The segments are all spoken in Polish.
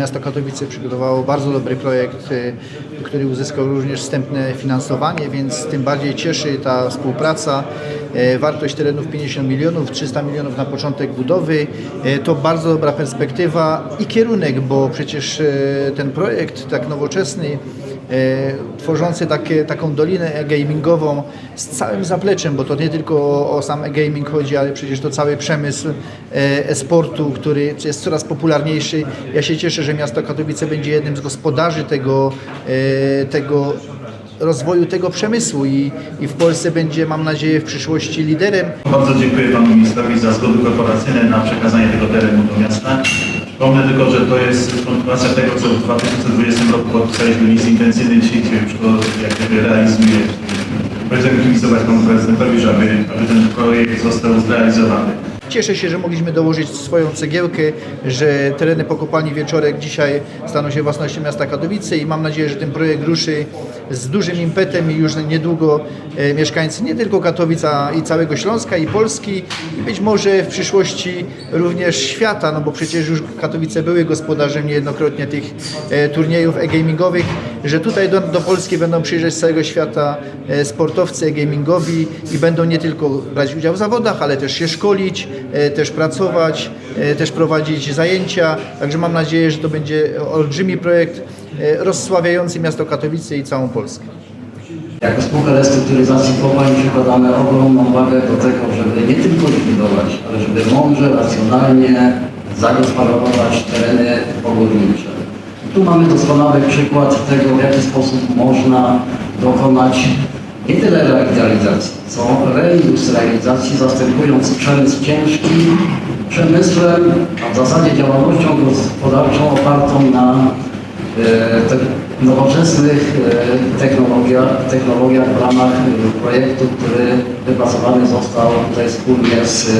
Miasto Katowice przygotowało bardzo dobry projekt, y, który uzyskał również wstępne finansowanie, więc tym bardziej cieszy ta współpraca. E, Wartość terenów 50 milionów, 300 milionów na początek budowy. E, To bardzo dobra perspektywa i kierunek, bo przecież e, ten projekt tak nowoczesny, tworzący takie, taką dolinę e-gamingową z całym zapleczem, bo to nie tylko o, o sam e-gaming chodzi, ale przecież to cały przemysł e, e-sportu, który jest coraz popularniejszy. Ja się cieszę, że miasto Katowice będzie jednym z gospodarzy tego, e, tego rozwoju tego przemysłu i, i w Polsce będzie, mam nadzieję, w przyszłości liderem. Bardzo dziękuję Panu Ministrowi za zgody korporacyjne na przekazanie tego terenu do miasta. Przypomnę tylko, że to jest kontynuacja tego, co w 2020 roku podpisaliśmy list intencyjny. Dzisiaj już to jak gdyby realizuje. Będziemy kibicować Panu Prezydentowi, żeby, aby ten projekt został zrealizowany. Cieszę się, że mogliśmy dołożyć swoją cegiełkę, że tereny po kopalni Wieczorek dzisiaj staną się własnością miasta Katowice i mam nadzieję, że ten projekt ruszy z dużym impetem i już niedługo e, mieszkańcy nie tylko Katowic, i całego Śląska i Polski i być może w przyszłości również świata, no bo przecież już Katowice były gospodarzem niejednokrotnie tych e, turniejów e-gamingowych, że tutaj do, do Polski będą przyjeżdżać z całego świata e, sportowcy e-gamingowi i będą nie tylko brać udział w zawodach, ale też się szkolić, e, też pracować, e, też prowadzić zajęcia. Także mam nadzieję, że to będzie olbrzymi projekt rozsławiający miasto Katowice i całą Polskę. Jako spółka restrukturyzacji kopalń przykładamy ogromną wagę do tego, żeby nie tylko likwidować, ale żeby mądrze, racjonalnie zagospodarować tereny pogórnicze. Tu mamy doskonały przykład tego, w jaki sposób można dokonać nie tyle realizacji, co reindustrializacji, zastępując przemysł ciężki przemysłem, a w zasadzie działalnością gospodarczą opartą na e, te nowoczesnych e, technologiach, technologiach w ramach e, projektu, który wypracowany został tutaj wspólnie z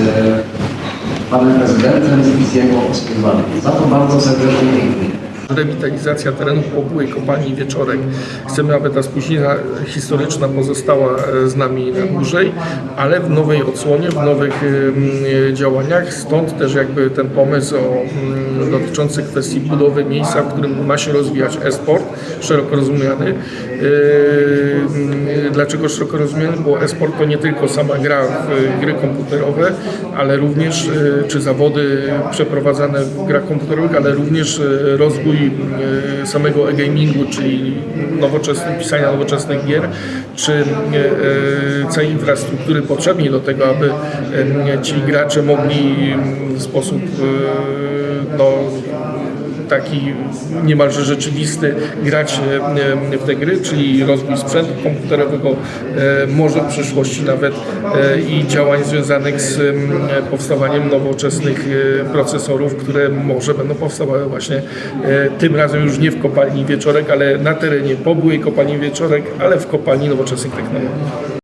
panem prezydentem z jego wspólnikami. Za to bardzo serdecznie dziękuję. Rewitalizacja terenów po byłej kopalni Wieczorek. Chcemy, aby ta spóźnina historyczna pozostała e, z nami na dłużej, ale w nowej odsłonie, w nowych em, działaniach. Stąd też jakby ten pomysł o, mm, dotyczący kwestii budowy miejsca, w którym ma się rozwijać e-sport, szeroko rozumiany. Yy, Dlaczego szeroko rozumiany? Bo e-sport to nie tylko sama gra w e, gry komputerowe, ale również e, czy zawody przeprowadzane w grach komputerowych, ale również e, e, samego e-gamingu, czyli nowoczesnych, pisania nowoczesnych gier, czy e, e, całej infrastruktury potrzebnej do tego, aby ci gracze mogli w sposób no, taki niemalże rzeczywisty grać e, w te gry, czyli rozwój sprzętu komputerowego, e, może w przyszłości nawet e, i działań związanych z powstawaniem nowoczesnych e, procesorów, które może będą powstawały właśnie e, tym razem już nie w kopalni Wieczorek, ale na terenie po byłej kopalni Wieczorek, ale w kopalni nowoczesnych technologii.